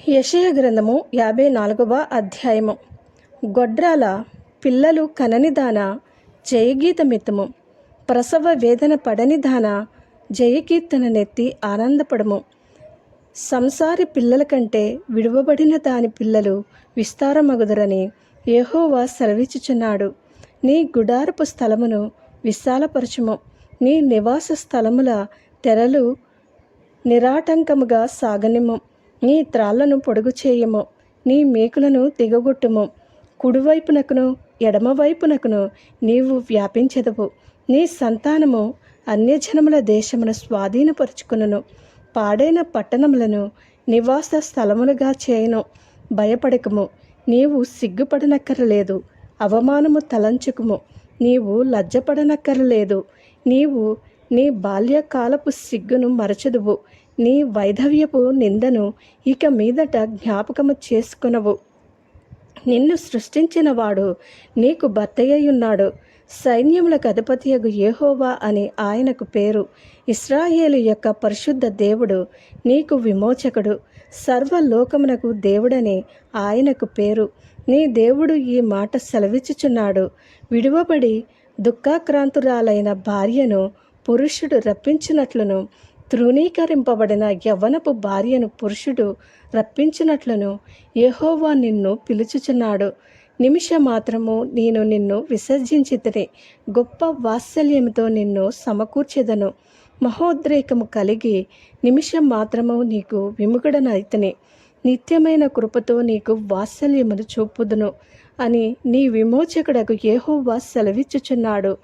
యెషయా గ్రంథము యాభై నాలుగవ అధ్యాయము. గొడ్రాల పిల్లలు కనని దాన జయగీతమిత్తము. ప్రసవ వేదన పడని దాన జయకీర్తన నెత్తి ఆనందపడము. సంసారి పిల్లల కంటే విడువబడిన దాని పిల్లలు విస్తారమగుదరని యెహోవా సెలవిచ్చుచున్నాడు. నీ గుడారపు స్థలమును విశాలపరచుము. నీ నివాస స్థలముల తెరలు నిరాటంకముగా సాగనిమ్ము. నీ త్రాళ్ళను పొడుగు చేయము నీ మేకులను దిగగొట్టుము. కుడివైపునకును ఎడమవైపునకును నీవు వ్యాపించదవు. నీ సంతానము అన్యజనముల దేశమును స్వాధీనపరుచుకును పాడైన పట్టణములను నివాస స్థలములుగా చేయను. భయపడకము నీవు సిగ్గుపడనక్కరలేదు. అవమానము తలంచుకుము నీవు లజ్జపడనక్కరలేదు. నీవు నీ బాల్యకాలపు సిగ్గును మరచదువు. నీ వైధవ్యపు నిందను ఇక మీదట జ్ఞాపకము చేసుకునవు. నిన్ను సృష్టించినవాడు నీకు భర్తయ్యున్నాడు. సైన్యములకు అధిపతియగు యెహోవా అని ఆయనకు పేరు. ఇస్రాయేలు యొక్క పరిశుద్ధ దేవుడు నీకు విమోచకుడు. సర్వలోకమునకు దేవుడని ఆయనకు పేరు. నీ దేవుడు ఈ మాట సెలవిచ్చుచున్నాడు. విడువబడి దుఃఖాక్రాంతురాలైన భార్యను పురుషుడు రప్పించినట్లును తృణీకరింపబడిన యవ్వనపు భార్యను పురుషుడు రప్పించినట్లును యెహోవా నిన్ను పిలుచుచున్నాడు. నిమిష మాత్రము నేను నిన్ను విసర్జించితిని గొప్ప వాత్సల్యముతో నిన్ను సమకూర్చెదను. మహోద్రేకము కలిగి నిమిషం మాత్రము నీకు విముగుడనైతిని నిత్యమైన కృపతో నీకు వాత్సల్యమును చూపుదును అని నీ విమోచకుడకు ఏహోవా సెలవిచ్చుచున్నాడు.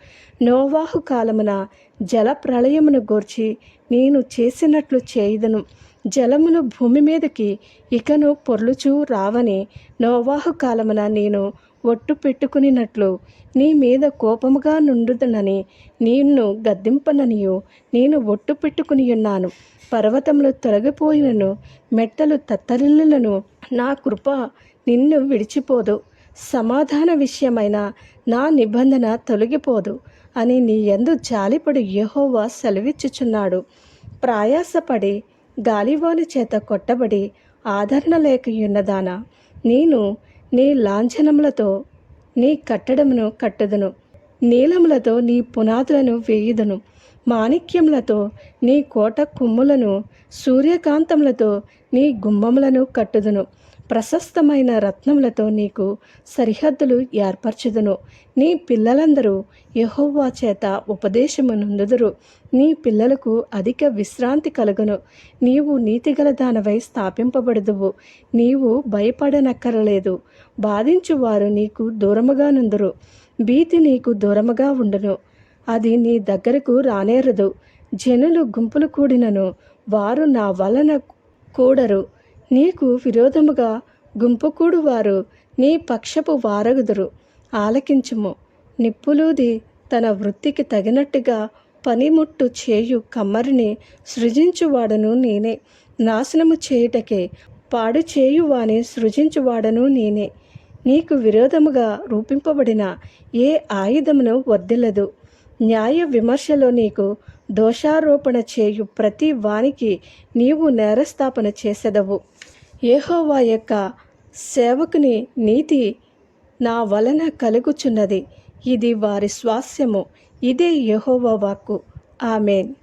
నోవాహు కాలమున జల ప్రళయమును గూర్చి నేను చేసినట్లు చేయుదును. జలములు భూమి మీదకి ఇకను పొర్లుచూ రావని నోవాహు కాలమున నేను ఒట్టు పెట్టుకునినట్లు నీ మీద కోపముగా నుండుదనని నిన్ను గద్దింపననియు. నేను ఒట్టు పెట్టుకుని ఉన్నాను పర్వతములు తొలగిపోయినను మెట్టలు తత్తరిల్లులను నా కృప నిన్ను విడిచిపోదు. సమాధాన విషయమైన నా నిబంధన తొలగిపోదు అని నీ ఎందు జాలిపడు యహోవా సెలవిచ్చుచున్నాడు. ప్రయాసపడి గాలివాని చేత కొట్టబడి ఆదరణ లేకయున్నదానా నేను నీ లాంఛనములతో నీ కట్టడమును కట్టదును. నీలములతో నీ పునాదులను వేయుదును. మాణిక్యములతో నీ కోట కుమ్ములను సూర్యకాంతములతో నీ గుమ్మములను కట్టుదును. ప్రశస్తమైన రత్నములతో నీకు సరిహద్దులు ఏర్పరచుదును. నీ పిల్లలందరూ యహోవా చేత ఉపదేశము నొందుదురు. నీ పిల్లలకు అధిక విశ్రాంతి కలుగును. నీవు నీతిగల దానవై స్థాపింపబడదువు. నీవు భయపడనక్కరలేదు. బాధించువారు నీకు దూరముగా నుందురు. భీతి నీకు దూరముగా ఉండును. అది నీ దగ్గరకు రానేరదు. జనులు గుంపులు కూడినను. వారు నా వలన కూడరు. నీకు విరోధముగా గుంపుకూడు వారు నీ పక్షపు వారగుదురు. ఆలకించుము. నిప్పులూది తన వృత్తికి తగినట్టుగా పనిముట్టు చేయు కమ్మరిని సృజించువాడను నేనే. నాశనము చేయుటకే పాడు చేయువాని సృజించువాడను నేనే. నీకు విరోధముగా రూపింపబడిన ఏ ఆయుధమును వర్దిల్లదు న్యాయ విమర్శలో నీకు దోషారోపణ చేయు ప్రతి వానికి నీవు నేరస్థాపన చేసెదవు. ఏహోవా యొక్క సేవకుని నీతి నా వలన కలుగుచున్నది. ఇది వారి స్వాస్యము. ఇదే యహోవా వాక్కు. ఆమెన్.